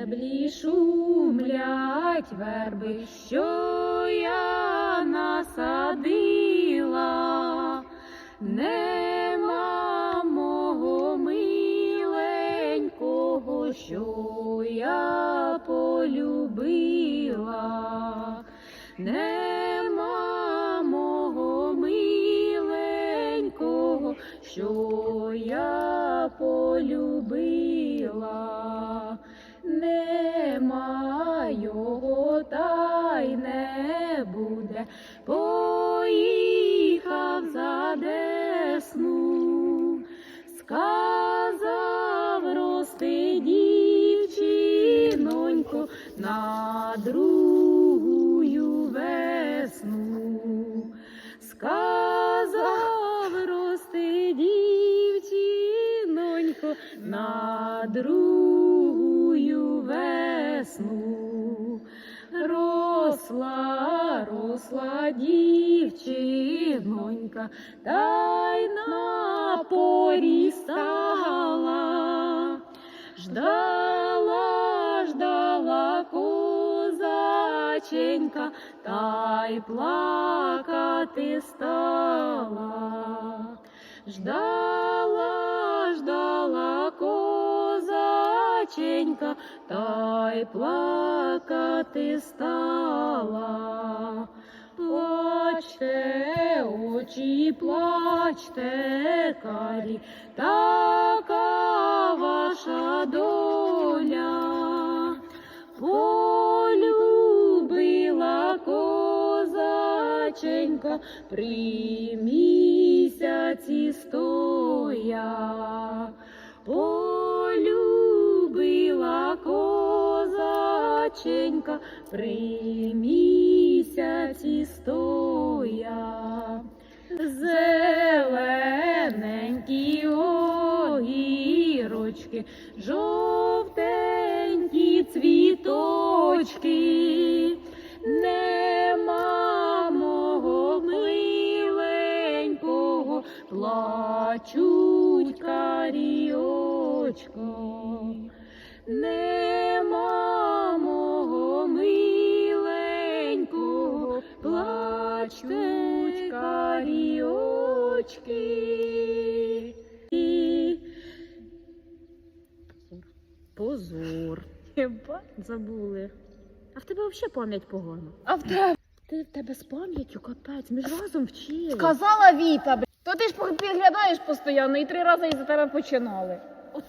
стеблі шумлять верби, що я насадила, нема мого миленького, що я полюбила, нема мого миленького, що я полюбила, поїхав за десну, сказав рости дівчинонько на другую весну. Сказав рости дівчинонько на другую дівчинонька, та й стала. Ждала, ждала козаченька, та й плакати стала. Ждала, ждала козаченька, та й плакати стала. Очі, плачте, карі, така ваша доля. Полюбила козаченька при місяці стоя. Полюбила козаченька при місяці стоя. Зелененькі огірочки, жовтенькі цвіточки, нема мого миленького, плачуть карі очко. Нема мого миленького, плачуть карі очки. Позор. Єба, забули. А в тебе взагалі пам'ять погана. А в тебе Ти в тебе з пам'яттю капець, ми ж разом вчили. сказала Віта, бля. То ти ж підглядаєш постійно і три рази із за тебе починали. От